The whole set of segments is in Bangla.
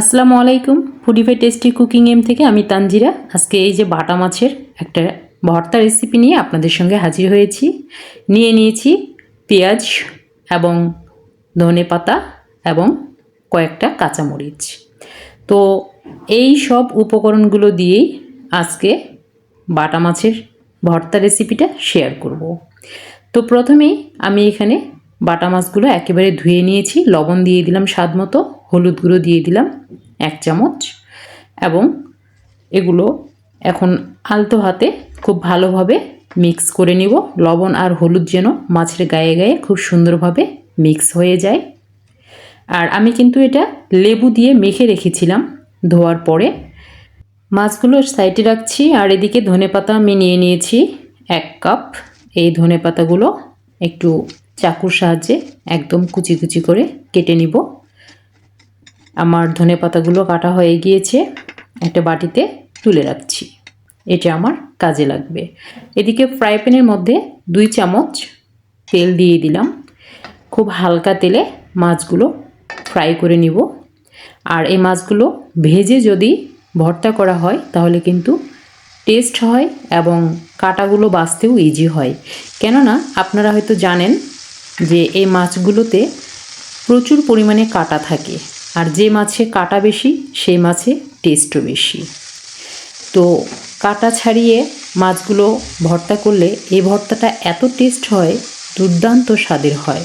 আসসালামু আলাইকুম। ফুডিফাই টেস্টি কুকিং এম থেকে আমি তানজিরা। আজকে এই যে বাটা মাছের একটা ভর্তা রেসিপি নিয়ে আপনাদের সঙ্গে হাজির হয়েছি। নিয়ে নিয়েছি পেঁয়াজ এবং ধনে পাতা এবং কয়েকটা কাঁচামরিচ। তো এই সব উপকরণগুলো দিয়েই আজকে বাটা মাছের ভর্তা রেসিপিটা শেয়ার করব। তো প্রথমেই আমি এখানে বাটা মাছগুলো একেবারে ধুয়ে নিয়েছি, লবণ দিয়ে দিলাম স্বাদ মতো, হলুদ গুঁড়ো দিয়ে দিলাম এক চামচ, এবং এগুলো এখন আলতো হাতে খুব ভালোভাবে মিক্স করে নিব। লবণ আর হলুদ যেন মাছের গায়ে গায়ে খুব সুন্দরভাবে মিক্স হয়ে যায়। আর আমি কিন্তু এটা লেবু দিয়ে মেখে রেখেছিলাম ধোয়ার পরে। মাছগুলো সাইডে রাখছি, আর এদিকে ধনেপাতা আমি নিয়ে নিয়েছি এক কাপ। এই ধনেপাতাগুলো একটু চাকুর সাহায্যে একদম কুচি কুচি করে কেটে নিব। আমার ধনেপাতাগুলো কাটা হয়ে গিয়েছে, একটা বাটিতে তুলে রাখছি। এটা আমার কাজে লাগবে। এদিকে ফ্রাই প্যানের মধ্যে দুই চামচ তেল দিয়ে দিলাম। খুব হালকা তেলে মাছগুলো ফ্রাই করে নিব। আর এই মাছগুলো ভেজে যদি ভর্তা করা হয়, তাহলে কিন্তু টেস্ট হয় এবং কাটাগুলো বাছতেও ইজি হয়। কেননা, আপনারা হয়তো জানেন যে এই মাছগুলোতে প্রচুর পরিমাণে কাটা থাকে। আর যে মাছে কাটা বেশি, সেই মাছে টেস্টও বেশি। তো কাটা ছাড়িয়ে মাছগুলো ভর্তা করলে এই ভর্তাটা এত টেস্ট হয়, দুর্দান্ত স্বাদের হয়।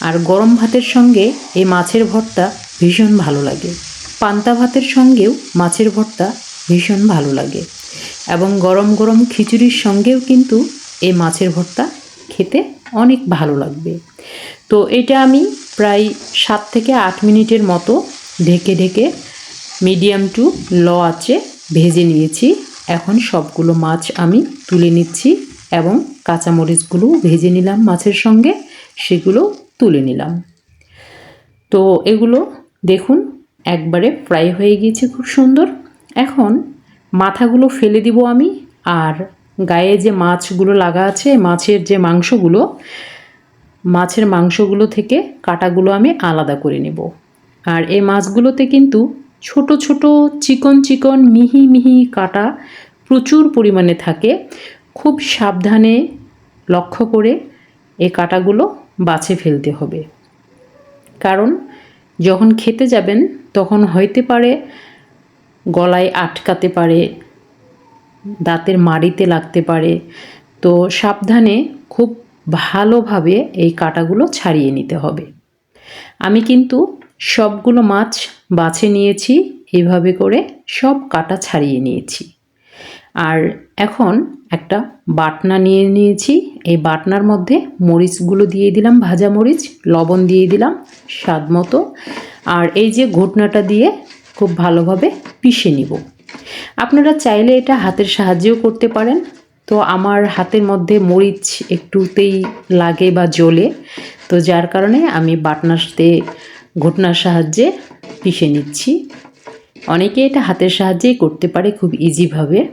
আর গরম ভাতের সঙ্গে এই মাছের ভর্তা ভীষণ ভালো লাগে। পান্তা ভাতের সঙ্গেও মাছের ভর্তা ভীষণ ভালো লাগে। এবং গরম গরম খিচুড়ির সঙ্গেও কিন্তু এই মাছের ভর্তা খেতে অনেক ভালো লাগবে। তো এটা আমি প্রায় সাত থেকে আট মিনিটের মতো ঢেকে ঢেকে মিডিয়াম টু ল আঁচে ভেজে নিয়েছি। এখন সবগুলো মাছ আমি তুলে নিচ্ছি এবং কাঁচামরিচগুলো ভেজে নিলাম মাছের সঙ্গে, সেগুলো তুলে নিলাম। তো এগুলো দেখুন, একবারে ফ্রাই হয়ে গিয়েছে খুব সুন্দর। এখন মাথাগুলো ফেলে দিব আমি, আর গায়ে যে মাছগুলো লাগা আছে, মাছের যে মাংসগুলো, মাছের মাংসগুলো থেকে কাটাগুলো আমি আলাদা করে নেব। আর এই মাছগুলোতে কিন্তু ছোট ছোট চিকন চিকন মিহি মিহি কাটা প্রচুর পরিমাণে থাকে। খুব সাবধানে লক্ষ্য করে এই কাটাগুলো বাছে ফেলতে হবে। কারণ যখন খেতে যাবেন, তখন হইতে পারে গলায় আটকাতে পারে দাঁতের মাড়িতে লাগতে পারে। তো সাবধানে খুব ভালোভাবে এই কাটাগুলো ছাড়িয়ে নিতে হবে। আমি কিন্তু সবগুলো মাছ বাছে নিয়েছি, এভাবে করে সব কাটা ছাড়িয়ে নিয়েছি। আর এখন একটা বাটনা নিয়ে নিয়েছি। এই বাটনার মধ্যে মরিচগুলো দিয়ে দিলাম, ভাজা মরিচ, লবণ দিয়ে দিলাম, স্বাদ মতো। আর এই যে ঘটনাটা দিয়ে খুব ভালোভাবে পিষে নিব। আপনারা চাইলে এটা হাতের সাহায্যেও করতে পারেন। তো আমার হাতের মধ্যে মরিচ একটুতেই লাগে বা জ্বলে। তো যার কারণে আমি বাটনাতে ঘটনার সাহায্যে পিষে নিচ্ছি। অনেকে এটা হাতের সাহায্যেই করতে পারে খুব ইজিভাবে।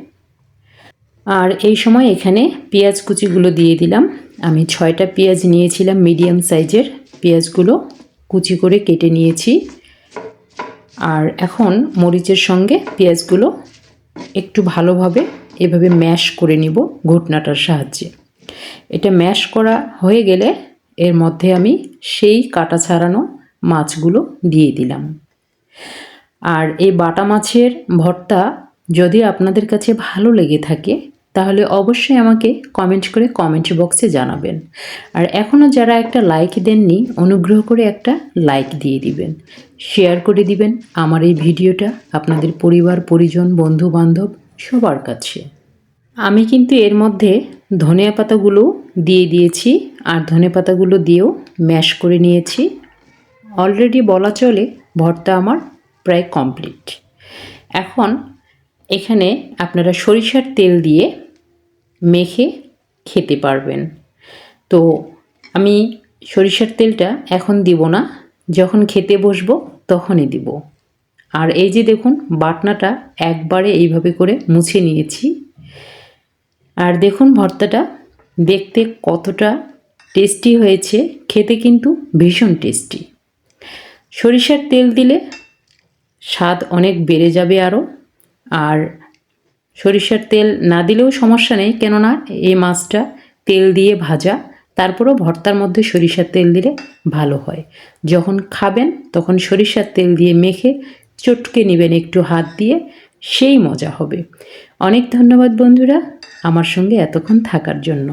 আর এই সময় এখানে পেঁয়াজ কুচিগুলো দিয়ে দিলাম। আমি ছয়টা পেঁয়াজ নিয়েছিলাম মিডিয়াম সাইজের। পেঁয়াজগুলো কুচি করে কেটে নিয়েছি। আর এখন মরিচের সঙ্গে পেঁয়াজগুলো একটু ভালোভাবে এভাবে ম্যাশ করে নিব ঘুটনাটার সাহায্যে। এটা ম্যাশ করা হয়ে গেলে এর মধ্যে আমি সেই কাটা ছাড়ানো মাছগুলো দিয়ে দিলাম। আর এই বাটা মাছের ভর্তা যদি আপনাদের কাছে ভালো লেগে থাকে তাহলে অবশ্যই আমাকে কমেন্ট করে কমেন্ট বক্সে জানাবেন। আর এখনও যারা একটা লাইক দেননি, অনুগ্রহ করে একটা লাইক দিয়ে দিবেন। শেয়ার করে দিবেন আমার এই ভিডিওটা আপনাদের পরিবার, পরিজন বন্ধু বান্ধব সবার কাছে। আমি কিন্তু এর মধ্যে ধনিয়া পাতাগুলো দিয়ে দিয়েছি আর ধনে পাতাগুলো দিয়েও ম্যাশ করে নিয়েছি। অলরেডি বলা চলে ভর্তা আমার প্রায় কমপ্লিট এখন এখানে আপনারা সরিষার তেল দিয়ে মেখে খেতে পারবেন। তো আমি সরিষার তেলটা এখন দিব না। যখন খেতে বসবো তখনই দিব। আর এই যে দেখুন, বাটনাটা একবারে এইভাবে করে মুছে নিয়েছি। আর দেখুন, ভর্তাটা দেখতে কতটা টেস্টি হয়েছে। খেতে কিন্তু ভীষণ টেস্টি। সরিষার তেল দিলে স্বাদ অনেক বেড়ে যাবে আরও। আর সরিষার তেল না দিলেও সমস্যা নেই, কেননা এই মাছটা তেল দিয়ে ভাজা, তারপরেও ভর্তার মধ্যে সরিষার তেল দিলে ভালো হয়। যখন খাবেন, তখন সরিষার তেল দিয়ে মেখে চটকে নেবেন একটু হাত দিয়ে, সেই মজা হবে। অনেক ধন্যবাদ বন্ধুরা, আমার সঙ্গে এতক্ষণ থাকার জন্য।